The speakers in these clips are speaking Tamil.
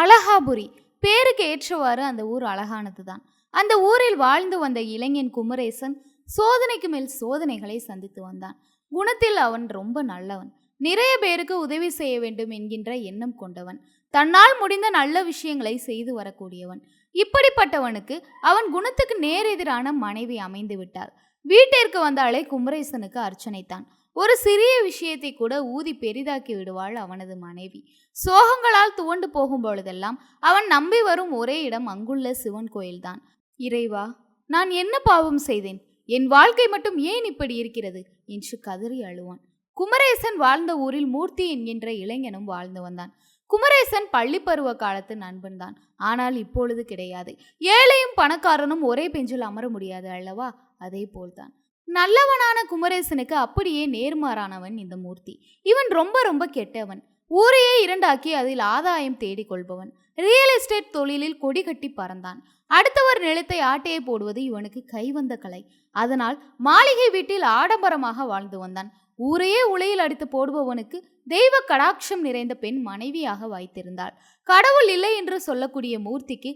அழகாபுரி. பேருக்கு ஏற்றவாறு அந்த ஊர் அழகானது தான் அந்த ஊரில் வாழ்ந்து வந்த இளைஞன் குமரேசன் சோதனைக்கு மேல் சோதனைகளை சந்தித்து வந்தான். குணத்தில் அவன் ரொம்ப நல்லவன். நிறைய பேருக்கு உதவி செய்ய வேண்டும் என்கின்ற எண்ணம் கொண்டவன். தன்னால் முடிந்த நல்ல விஷயங்களை செய்து வரக்கூடியவன். இப்படிப்பட்டவனுக்கு அவன் குணத்துக்கு நேரெதிரான மனைவி அமைந்து விட்டாள். வீட்டிற்கு வந்தாலே குமரேசனுக்கு அர்ச்சனைத்தான். ஒரு சிறிய விஷயத்தை கூட ஊதி பெரிதாக்கி விடுவாள் அவனது மனைவி. சோகங்களால் துவண்டு போகும் பொழுதெல்லாம் அவன் நம்பி வரும் ஒரே இடம் அங்குள்ள சிவன் கோயில்தான். இறைவா நான் என்ன பாவம் செய்தேன்? என் வாழ்க்கை மட்டும் ஏன் இப்படி இருக்கிறது? என்று கதறி அழுவான். குமரேசன் வாழ்ந்த ஊரில் மூர்த்தி என்கின்ற இளைஞனும் வாழ்ந்து வந்தான். குமரேசன் பள்ளி பருவ காலத்து நண்பன்தான் ஆனால் இப்பொழுது கிடையாது. ஏழையும் பணக்காரனும் ஒரே பெஞ்சில் அமர முடியாது அல்லவா? அதே போல்தான் நல்லவனான குமரேசனுக்கு அப்படியே நேர்மாறானவன் இந்த மூர்த்தி. இவன் ரொம்ப ரொம்ப கெட்டவன். ஊரையே இரண்டாக்கி அதில் ஆதாயம் தேடிக்கொள்பவன். ரியல் எஸ்டேட் தொழிலில் கொடி கட்டி பறந்தான். அடுத்தவர் நிலத்தை ஆட்டையை போடுவது இவனுக்கு கைவந்த கலை. அதனால் மாளிகை வீட்டில் ஆடம்பரமாக வாழ்ந்து வந்தான். ஊரையே உலையில் அடித்து போடுபவனுக்கு தெய்வ கடாட்சம் நிறைந்த பெண் மனைவியாக வைத்திருந்தாள் கடவுள் இல்லை என்று சொல்லக்கூடிய மூர்த்திக்கு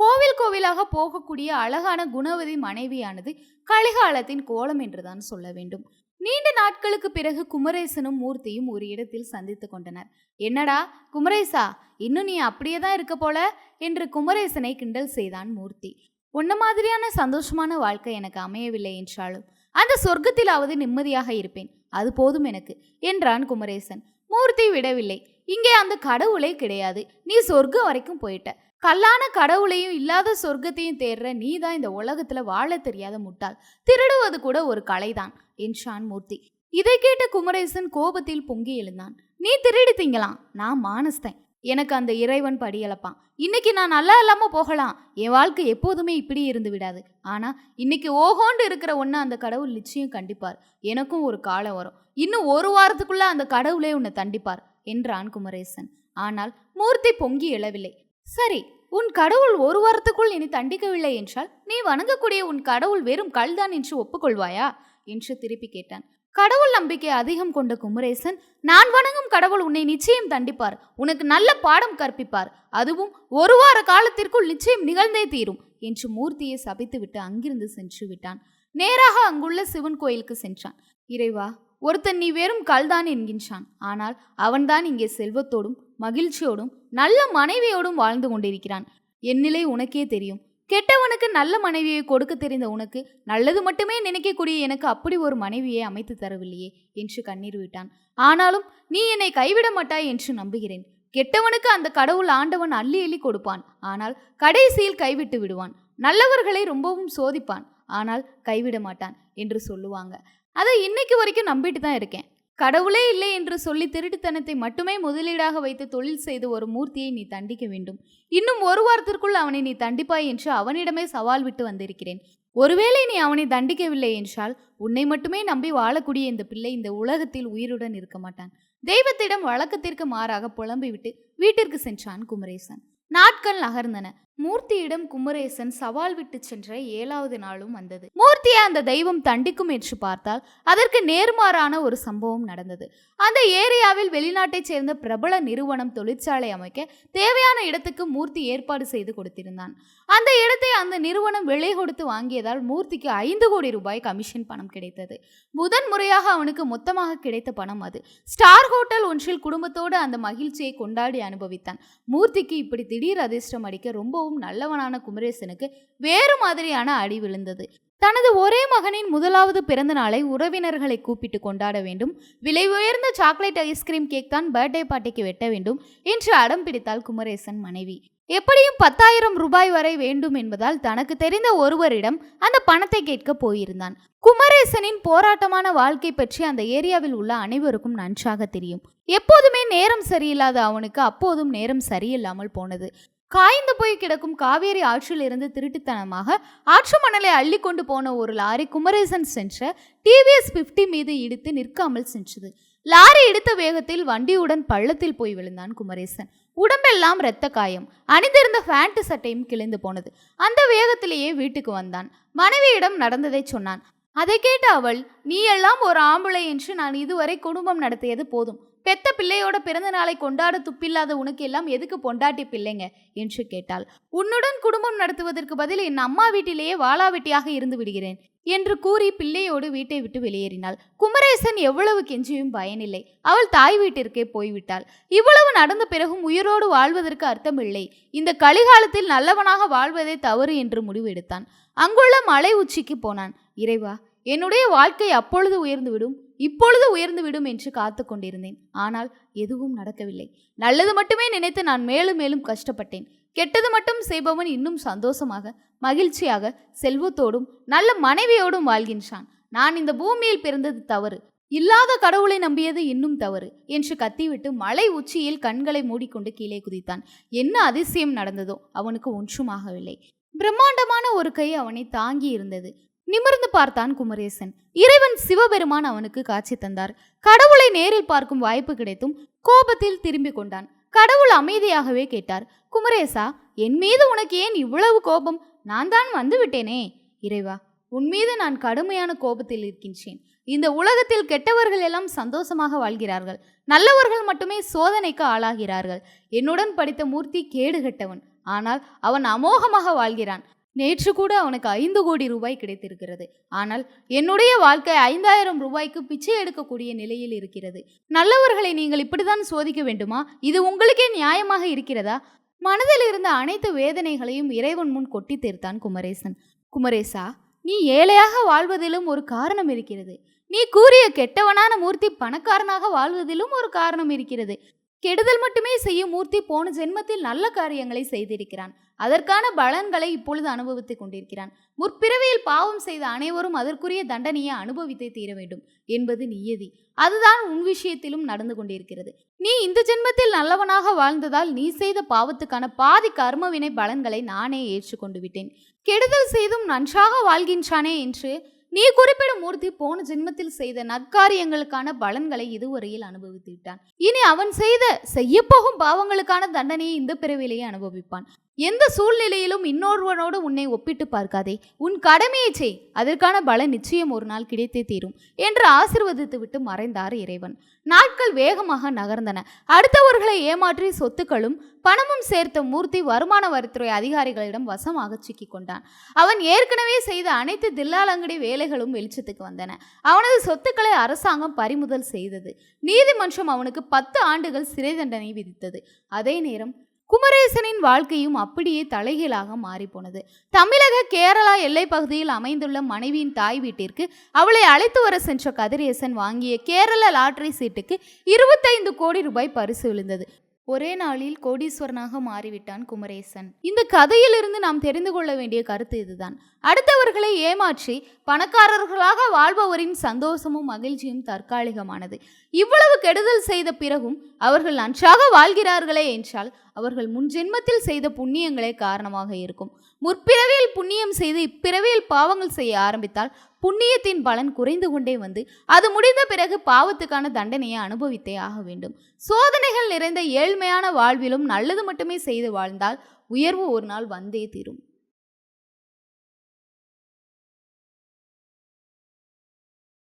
கோவில் கோவிலாக போகக்கூடிய அழகான குணவதி மனைவியானது கலிகாலத்தின் கோலம் என்றுதான் சொல்ல வேண்டும். நீண்ட நாட்களுக்கு பிறகு குமரேசனும் மூர்த்தியும் ஒரு இடத்தில் சந்தித்து கொண்டனர். என்னடா குமரேசா இன்னும் நீ அப்படியே தான் இருக்க போல? என்று குமரேசனை கிண்டல் செய்தான் மூர்த்தி. உன்ன மாதிரியான சந்தோஷமான வாழ்க்கை எனக்கு அமையவில்லை என்றாலும் அந்த சொர்க்கத்திலாவது நிம்மதியாக இருப்பேன். அது போதும் எனக்கு என்றான் குமரேசன். மூர்த்தி விடவில்லை. இங்கே அந்த கடவுளே கிடையாது. நீ சொர்க்கம் வரைக்கும் போயிட்ட. கல்லான கடவுளையும் இல்லாத சொர்க்கத்தையும் தேடுற நீ தான் இந்த உலகத்துல வாழ தெரியாத முட்டாள். திருடுவது கூட ஒரு கலைதான் என்றான் மூர்த்தி. இதை கேட்ட குமரேசன் கோபத்தில் பொங்கி எழுந்தான். நீ திருடி திங்கலாம் நான் மானஸ்தேன். எனக்கு அந்த இறைவன் படியளப்பான். இன்னைக்கு நான் நல்லா இல்லாம போகலாம். என் வாழ்க்கை எப்போதுமே இப்படி இருந்து விடாது. ஆனா இன்னைக்கு ஓகோண்டு இருக்கிற ஒன்று அந்த கடவுள் நிச்சயம் கண்டிப்பார். எனக்கும் ஒரு காலம் வரும். இன்னும் ஒரு வாரத்துக்குள்ள அந்த கடவுளே உன்னை தண்டிப்பார் என்றான் குமரேசன். ஆனால் மூர்த்தி பொங்கி எழவில்லை. சரி உன் கடவுள் ஒரு வாரத்துக்குள் இனி தண்டிக்கவில்லை என்றால் நீ வணங்கக்கூடிய உன் கடவுள் வெறும் கல்தான் என்று ஒப்புக்கொள்வாயா? என்று திருப்பி கேட்டான். கடவுள் நம்பிக்கை அதிகம் கொண்ட குமரேசன் நான் வணங்கும் கடவுள் உன்னை நிச்சயம் தண்டிப்பார் உனக்கு நல்ல பாடம் கற்பிப்பார் அதுவும் ஒரு வார காலத்திற்குள் நிச்சயம் நிகழ்ந்தே தீரும் என்று மூர்த்தியை சபித்துவிட்டு அங்கிருந்து சென்று விட்டான். நேராக அங்குள்ள சிவன் கோயிலுக்கு சென்றான். இறைவா ஒருத்தன் நீ வெறும் கல்தான் என்கின்றான் ஆனால் அவன்தான் இங்கே செல்வத்தோடும் மகிழ்ச்சியோடும் நல்ல மனைவியோடும் வாழ்ந்து கொண்டிருக்கிறான். என் நிலை உனக்கே தெரியும். கெட்டவனுக்கு நல்ல மனைவியை கொடுக்க தெரிந்த உனக்கு நல்லது மட்டுமே நினைக்கக்கூடிய எனக்கு அப்படி ஒரு மனைவியை அமைத்து தரவில்லையே என்று கண்ணீர் விட்டான். ஆனாலும் நீ என்னை கைவிட மாட்டாய் என்று நம்புகிறேன். கெட்டவனுக்கு அந்த கடவுள் ஆண்டவன் அள்ளி அள்ளி கொடுப்பான். ஆனால் கடைசியில் கைவிட்டு விடுவான். நல்லவர்களை ரொம்பவும் சோதிப்பான். ஆனால் கைவிட மாட்டான் என்று சொல்லுவாங்க. அதை இன்னைக்கு வரைக்கும் நம்பிட்டு தான் இருக்கேன். கடவுளே இல்லை என்று சொல்லி திருட்டுத்தனத்தை மட்டுமே முதலீடாக வைத்து தொழில் செய்து ஒரு மூர்த்தியை நீ தண்டிக்க வேண்டும். இன்னும் ஒரு வாரத்திற்குள் அவனை நீ தண்டிப்பாய் என்று அவனிடமே சவால் விட்டு வந்திருக்கிறேன். ஒருவேளை நீ அவனை தண்டிக்கவில்லை என்றால் உன்னை மட்டுமே நம்பி வாழக்கூடிய இந்த பிள்ளை இந்த உலகத்தில் உயிருடன் இருக்க மாட்டான். தெய்வத்திடம் வழக்கத்திற்கு மாறாக புலம்பிவிட்டு வீட்டிற்கு சென்றான் குமரேசன். நாட்கள் நகர்ந்தன. மூர்த்தியிடம் குமரேசன் சவால் விட்டு சென்ற ஏழாவது நாளும் வந்தது. மூர்த்தியை அந்த தெய்வம் தண்டிக்கும் என்று பார்த்தால் அதற்கு நேர்மாறான ஒரு சம்பவம் நடந்தது. அந்த ஏரியாவில் வெளிநாட்டைச் சேர்ந்த பிரபல நிறுவனம் தொழிற்சாலை அமைக்க தேவையான இடத்துக்கு மூர்த்தி ஏற்பாடு செய்து கொடுத்திருந்தான். அந்த இடத்தை அந்த நிறுவனம் விலை கொடுத்து வாங்கியதால் மூர்த்திக்கு ஐந்து கோடி ரூபாய் கமிஷன் பணம் கிடைத்தது. முதன் முறையாக அவனுக்கு மொத்தமாக கிடைத்த பணம் அது. ஸ்டார் ஹோட்டல் ஒன்றில் குடும்பத்தோடு அந்த மகிழ்ச்சியை கொண்டாடி அனுபவித்தான். மூர்த்திக்கு இப்படி திடீர் அதிர்ஷ்டம் அடிக்க ரொம்பவும் நல்லவனான குமரேசனுக்கு வேறு மாதிரியான அடி விழுந்தது. தனது ஒரே மகனின் முதலாவது பிறந்த நாளை உறவினர்களை கூப்பிட்டு கொண்டாட வேண்டும். விலை உயர்ந்த சாக்லேட் ஐஸ்கிரீம் கேக் தான் பர்த்டே பார்ட்டிக்கு வெட்ட வேண்டும் என்று அடம் பிடித்தாள் குமரேசன் மனைவி. எப்படியும் பத்தாயிரம் ரூபாய் வரை வேண்டும் என்பதால் தனக்கு தெரிந்த ஒருவரிடம் அந்த பணத்தை கேட்க போயிருந்தான். குமரேசனின் போராட்டமான வாழ்க்கை பற்றி அந்த ஏரியாவில் உள்ள அனைவருக்கும் நன்றாக தெரியும். எப்போதுமே நேரம் சரியில்லாத அவனுக்கு அப்போதும் நேரம் சரியில்லாமல் போனது. காய்ந்து போய் கிடக்கும் காவேரி ஆற்றில் இருந்து திருட்டுத்தனமாக ஆற்று மணலை அள்ளி கொண்டு போன ஒரு லாரி குமரேசன் சென்ற டிவிஎஸ் பிப்டி மீது இடித்து நிற்காமல் சென்றது. லாரி எடுத்த வேகத்தில் வண்டியுடன் பள்ளத்தில் போய் விழுந்தான் குமரேசன். உடம்பெல்லாம் இரத்த காயம் அணிந்திருந்த ஃபேண்ட் சட்டையும் கிழிந்து போனது. அந்த வேகத்திலேயே வீட்டுக்கு வந்தான். மனைவியிடம் நடந்ததை சொன்னான். அதை கேட்ட அவள் நீ எல்லாம் ஒரு ஆம்பளை என்று நான் இதுவரை குடும்பம் நடத்தியது போதும். பெத்த பிள்ளையோட பிறந்த நாளை கொண்டாட துப்பில்லாத உனக்கு எல்லாம் எதுக்கு பொண்டாட்டி பிள்ளைங்க? என்று கேட்டாள். உன்னுடன் குடும்பம் நடத்துவதற்கு பதில் என் அம்மா வீட்டிலேயே வாளாவெட்டியாக இருந்து விடுகிறேன் என்று கூறி பிள்ளையோடு வீட்டை விட்டு வெளியேறினாள். குமரேசன் எவ்வளவு கெஞ்சியும் பயனில்லை. அவள் தாய் வீட்டிற்கே போய்விட்டாள். இவ்வளவு நடந்த பிறகும் உயிரோடு வாழ்வதற்கு அர்த்தமில்லை. இந்த கலிகாலத்தில் நல்லவனாக வாழ்வதே தவறு என்று முடிவெடுத்தான் அங்குள்ள மலை உச்சிக்கு போனான். இறைவா என்னுடைய வாழ்க்கை அப்பொழுது உயர்ந்துவிடும். இப்பொழுது உயர்ந்துவிடும் என்று காத்து கொண்டிருந்தேன். ஆனால் எதுவும் நடக்கவில்லை. நல்லது மட்டுமே நினைத்து நான் மேலும் மேலும் கஷ்டப்பட்டேன். கெட்டது மட்டும் செய்பவன் இன்னும் சந்தோஷமாக மகிழ்ச்சியாக செல்வத்தோடும் நல்ல மனைவியோடும் வாழ்கின்றான். நான் இந்த பூமியில் பிறந்தது தவறு. இல்லாத கடவுளை நம்பியது இன்னும் தவறு என்று கத்திவிட்டு மலை உச்சியில் கண்களை மூடிக்கொண்டு கீழே குதித்தான். என்ன அதிசயம் நடந்ததோ அவனுக்கு ஒன்றுமாகவில்லை. பிரம்மாண்டமான ஒரு கை அவனை தாங்கி இருந்தது நிமிர்ந்து பார்த்தான் குமரேசன். இறைவன் சிவபெருமான் அவனுக்கு காட்சி தந்தார். கடவுளை நேரில் பார்க்கும் வாய்ப்பு கிடைத்தும் கோபத்தில் திரும்பிக் கொண்டான். கடவுள் அமைதியாகவே கேட்டார். குமரேசா என் மீது உனக்கு ஏன் இவ்வளவு கோபம்? நான் தான் வந்து விட்டேனே. இறைவா உன் மீது நான் கடுமையான கோபத்தில் இருக்கின்றேன். இந்த உலகத்தில் கெட்டவர்கள் எல்லாம் சந்தோஷமாக வாழ்கிறார்கள். நல்லவர்கள் மட்டுமே சோதனைக்கு ஆளாகிறார்கள். என்னுடன் படித்த மூர்த்தி கேடு கெட்டவன். ஆனால் அவன் அமோகமாக வாழ்கிறான். நேற்று கூட அவனுக்கு ஐந்து கோடி ரூபாய் கிடைத்திருக்கிறது. ஆனால் என்னுடைய வாழ்க்கை ஐந்தாயிரம் ரூபாய்க்கு பிச்சை எடுக்கக்கூடிய நிலையில் இருக்கிறது. நல்லவர்களை நீங்கள் இப்படித்தான் சோதிக்க வேண்டுமா? இது உங்களுக்கே நியாயமாக இருக்கிறதா? மனதில் இருந்த அனைத்து வேதனைகளையும் இறைவன் முன் கொட்டி தீர்த்தான் குமரேசன். குமரேசா நீ ஏழையாக வாழ்வதிலும் ஒரு காரணம் இருக்கிறது. நீ கூறிய கெட்டவனான மூர்த்தி பணக்காரனாக வாழ்வதிலும் ஒரு காரணம் இருக்கிறது. கெடுதல் மட்டுமே செய்யும் மூர்த்தி போன ஜென்மத்தில் நல்ல காரியங்களை செய்திருக்கிறான். அதற்கான பலன்களை இப்பொழுது அனுபவித்துக் கொண்டிருக்கிறான். முற்பிறவியில் பாவம் செய்த அனைவரும் அதற்குரிய தண்டனையை அனுபவித்தே தீர வேண்டும் என்பது நியதி. அதுதான் உன் விஷயத்திலும் நடந்து கொண்டிருக்கிறது. நீ இந்த ஜென்மத்தில் நல்லவனாக வாழ்ந்ததால் நீ செய்த பாவத்துக்கான பாதி கர்மவினை பலன்களை நானே ஏற்றுக்கொண்டு விட்டேன். கெடுதல் செய்தும் நன்றாக வாழ்கின்றானே என்று நீ குறிப்பிடும் மூர்த்தி போன ஜென்மத்தில் செய்த நற்காரியங்களுக்கான பலன்களை இதுவரையில் அனுபவித்து விட்டான். இனி அவன் செய்த செய்யப்போகும் பாவங்களுக்கான தண்டனையை இந்த பிறவிலேயே அனுபவிப்பான். எந்த சூழ்நிலையிலும் இன்னொருவனோடு உன்னை ஒப்பிட்டு பார்க்காதே. உன் கடமையை செய். அதற்கான பலன் நிச்சயம் ஒரு நாள் கிடைத்தே தீரும் என்று ஆசிர்வதித்து விட்டு மறைந்தார் இறைவன். நாட்கள் வேகமாக நகர்ந்தன. அடுத்தவர்களை ஏமாற்றி சொத்துக்களும் பணமும் சேர்த்த மூர்த்தி வருமான வரித்துறை அதிகாரிகளிடம் வசமாக சிக்கிக் கொண்டான். அவன் ஏற்கனவே செய்த அனைத்து தில்லாலங்கடி வேலைகளும் வெளிச்சத்துக்கு வந்தன. அவனது சொத்துக்களை அரசாங்கம் பறிமுதல் செய்தது. நீதிமன்றம் அவனுக்கு பத்து ஆண்டுகள் சிறை தண்டனை விதித்தது. அதே நேரம் குமரேசனின் வாழ்க்கையும் அப்படியே தலைகீழாக மாறிப்போனது. தமிழக கேரளா எல்லை பகுதியில் அமைந்துள்ள மனைவியின் தாய் வீட்டிற்கு அவளை அழைத்து வர சென்ற கதிரேசன் வாங்கிய கேரள லாட்டரி சீட்டுக்கு இருபத்தைந்து கோடி ரூபாய் பரிசு விழுந்தது. ஒரே நாளில் கோடீஸ்வரனாக மாறிவிட்டான் குமரேசன். இந்த கதையிலிருந்து நாம் தெரிந்து கொள்ள வேண்டிய கருத்து இதுதான். அடுத்தவர்களை ஏமாற்றி பணக்காரர்களாக வாழ்பவரின் சந்தோஷமும் மகிழ்ச்சியும் தற்காலிகமானது. இவ்வளவு கெடுதல் செய்த பிறகும் அவர்கள் நன்றாக வாழ்கிறார்களே என்றால் அவர்கள் முன்ஜென்மத்தில் செய்த புண்ணியங்களே காரணமாக இருக்கும். முற்பிறவியில் புண்ணியம் செய்து இப்பிறவியில் பாவங்கள் செய்ய ஆரம்பித்தால் புண்ணியத்தின் பலன் குறைந்து கொண்டே வந்து அது முடிந்த பிறகு பாவத்துக்கான தண்டனையை அனுபவித்தே ஆக வேண்டும். சோதனைகள் நிறைந்த ஏழ்மையான வாழ்விலும் நல்லது மட்டுமே செய்து வாழ்ந்தால் உயர்வு ஒரு நாள் வந்தே தீரும்.